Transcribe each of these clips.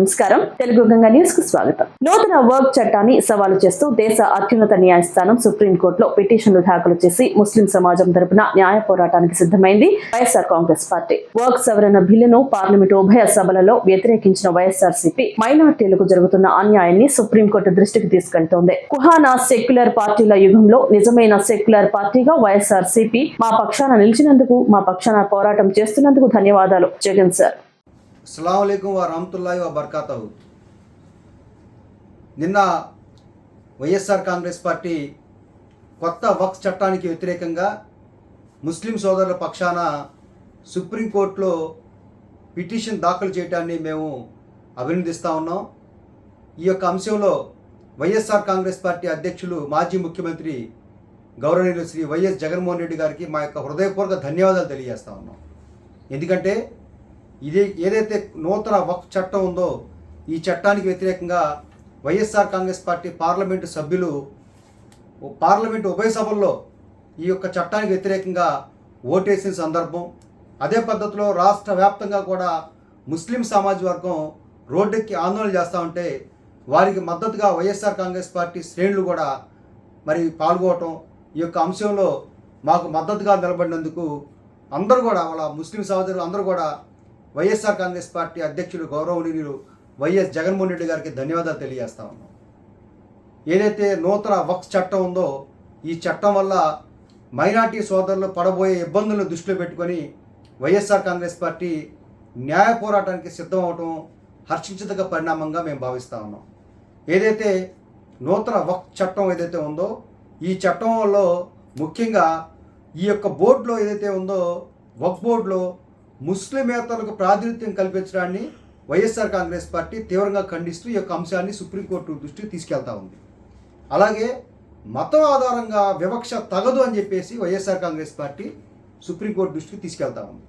నమస్కారం. తెలుగు గంగా న్యూస్కు స్వాగతం. నూతన వర్క్ చట్టాన్ని సవాలు చేస్తూ దేశ అత్యున్నత న్యాయస్థానం సుప్రీంకోర్టులో పిటిషన్లు దాఖలు చేసి ముస్లిం సమాజం తరపున న్యాయ పోరాటానికి సిద్ధమైంది వైఎస్ఆర్ కాంగ్రెస్ పార్టీ. వర్క్ సవరణ బిల్లును పార్లమెంటు ఉభయ సభలలో వ్యతిరేకించిన వైఎస్ఆర్ సిపి మైనార్టీలకు జరుగుతున్న అన్యాయాన్ని సుప్రీంకోర్టు దృష్టికి తీసుకెళ్తోంది. కుహానా సెక్యులర్ పార్టీల యుగంలో నిజమైన సెక్యులర్ పార్టీగా వైఎస్ఆర్ సిపి మా పక్షాన నిలిచినందుకు మా పక్షాన పోరాటం చేస్తున్నందుకు ధన్యవాదాలు. జగన్ సార్. అస్సలం వా రహమతుల్లాహి వా బర్కాతహు నిన్న వైఎస్ఆర్ కాంగ్రెస్ పార్టీ కొత్త వక్స్ చట్టానికి వ్యతిరేకంగా ముస్లిం సోదరుల పక్షాన సుప్రీంకోర్టులో పిటిషన్ దాఖలు చేయడాన్ని మేము అభినందిస్తూ ఉన్నాం. ఈ యొక్క అంశంలో వైఎస్ఆర్ కాంగ్రెస్ పార్టీ అధ్యక్షులు మాజీ ముఖ్యమంత్రి గౌరవనీయులు శ్రీ వైఎస్ జగన్మోహన్ రెడ్డి గారికి మా యొక్క హృదయపూర్వక ధన్యవాదాలు తెలియజేస్తా ఉన్నాం. ఎందుకంటే ఇది ఏదైతే నూతన వక్ఫ్ చట్టం ఉందో ఈ చట్టానికి వ్యతిరేకంగా వైఎస్ఆర్ కాంగ్రెస్ పార్టీ పార్లమెంటు సభ్యులు పార్లమెంటు ఉభయ సభల్లో ఈ యొక్క చట్టానికి వ్యతిరేకంగా ఓటేసిన సందర్భం. అదే పద్ధతిలో రాష్ట్ర వ్యాప్తంగా కూడా ముస్లిం సమాజ వర్గం రోడ్డెక్కి ఆందోళన చేస్తూ ఉంటే వారికి మద్దతుగా వైఎస్ఆర్ కాంగ్రెస్ పార్టీ శ్రేణులు కూడా మరి పాల్గొనటం ఈ యొక్క అంశంలో మాకు మద్దతుగా నిలబడినందుకు అందరూ కూడా వాళ్ళ ముస్లిం సహోదరులు అందరూ కూడా వైఎస్ఆర్ కాంగ్రెస్ పార్టీ అధ్యక్షుడు గౌరవనీయులు వైఎస్ జగన్మోహన్ రెడ్డి గారికి ధన్యవాదాలు తెలియజేస్తా ఉన్నాం. ఏదైతే నూతన వక్స్ చట్టం ఉందో ఈ చట్టం వల్ల మైనార్టీ సోదరులు పడబోయే ఇబ్బందులను దృష్టిలో పెట్టుకొని వైఎస్ఆర్ కాంగ్రెస్ పార్టీ న్యాయ పోరాటానికి సిద్ధం అవటం హర్షించదగ్గ పరిణామంగా మేము భావిస్తూ ఉన్నాం. ఏదైతే నూతన వక్ చట్టం ఏదైతే ఉందో ఈ చట్టంలో ముఖ్యంగా ఈ యొక్క బోర్డులో ఏదైతే ఉందో వక్ బోర్డులో ముస్లిమేతలకు ప్రాతినిధ్యం కల్పించడాన్ని వైఎస్ఆర్ కాంగ్రెస్ పార్టీ తీవ్రంగా ఖండిస్తూ ఈ యొక్క అంశాన్ని సుప్రీంకోర్టు దృష్టికి తీసుకెళ్తా ఉంది. అలాగే మతం ఆధారంగా వివక్ష తగదు అని చెప్పేసి వైఎస్ఆర్ కాంగ్రెస్ పార్టీ సుప్రీంకోర్టు దృష్టికి తీసుకెళ్తా ఉంది.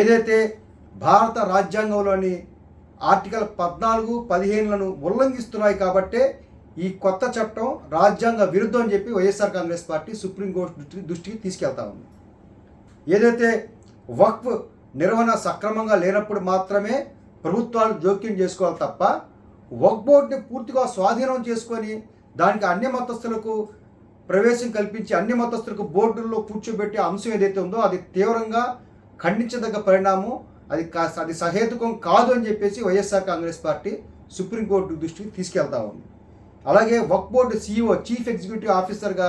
ఏదైతే భారత రాజ్యాంగంలోని ఆర్టికల్ పద్నాలుగు పదిహేనులను ఉల్లంఘిస్తున్నాయి కాబట్టే ఈ కొత్త చట్టం రాజ్యాంగ విరుద్ధం అని చెప్పి వైఎస్ఆర్ కాంగ్రెస్ పార్టీ సుప్రీంకోర్టు దృష్టికి దృష్టికి తీసుకెళ్తా ఉంది. ఏదైతే వక్ఫ్ నిర్వహణ సక్రమంగా లేనప్పుడు మాత్రమే ప్రభుత్వాలు జోక్యం చేసుకోవాలి తప్ప వక్ బోర్డుని పూర్తిగా స్వాధీనం చేసుకొని దానికి అన్ని మతస్థులకు ప్రవేశం కల్పించి అన్ని మతస్థులకు బోర్డుల్లో కూర్చోబెట్టే అంశం ఏదైతే ఉందో అది తీవ్రంగా ఖండించదగ్గ పరిణామం. అది కాస్త అది సహేతుకం కాదు అని చెప్పేసి వైఎస్ఆర్ కాంగ్రెస్ పార్టీ సుప్రీంకోర్టు దృష్టికి తీసుకెళ్తా ఉంది. అలాగే వక్ బోర్డు సీఈఓ చీఫ్ ఎగ్జిక్యూటివ్ ఆఫీసర్గా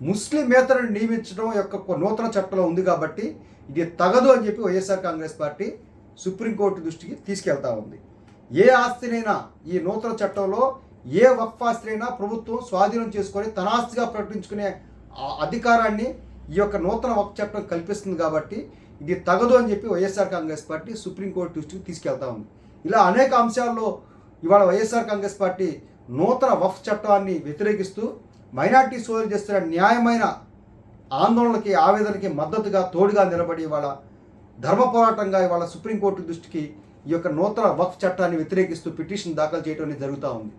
ముస్లిమేతరుని నియమించడం యొక్క నూతన చట్టంలో ఉంది కాబట్టి ఇది తగదు అని చెప్పి వైఎస్ఆర్ కాంగ్రెస్ పార్టీ సుప్రీంకోర్టు దృష్టికి తీసుకెళ్తా ఉంది. ఏ ఆస్తినైనా ఈ నూతన చట్టంలో ఏ వక్ఫ్ ఆస్తినైనా ప్రభుత్వం స్వాధీనం చేసుకొని తన ఆస్తిగా ప్రకటించుకునే ఆ అధికారాన్ని ఈ యొక్క నూతన వక్ఫ్ చట్టం కల్పిస్తుంది కాబట్టి ఇది తగదు అని చెప్పి వైఎస్ఆర్ కాంగ్రెస్ పార్టీ సుప్రీంకోర్టు దృష్టికి తీసుకెళ్తా ఉంది. ఇలా అనేక అంశాల్లో ఇవాళ వైఎస్ఆర్ కాంగ్రెస్ పార్టీ నూతన వఫ్ చట్టాన్ని వ్యతిరేకిస్తూ మైనార్టీ సోదరులు చేస్తున్న న్యాయమైన ఆందోళనకి ఆవేదనకి మద్దతుగా తోడుగా నిలబడి ఇవాళ ధర్మ పోరాటంగా ఇవాళ సుప్రీంకోర్టు దృష్టికి ఈ యొక్క నూతన వక్ఫ్ చట్టాన్ని వ్యతిరేకిస్తూ పిటిషన్ దాఖలు చేయడం జరుగుతూ ఉంది.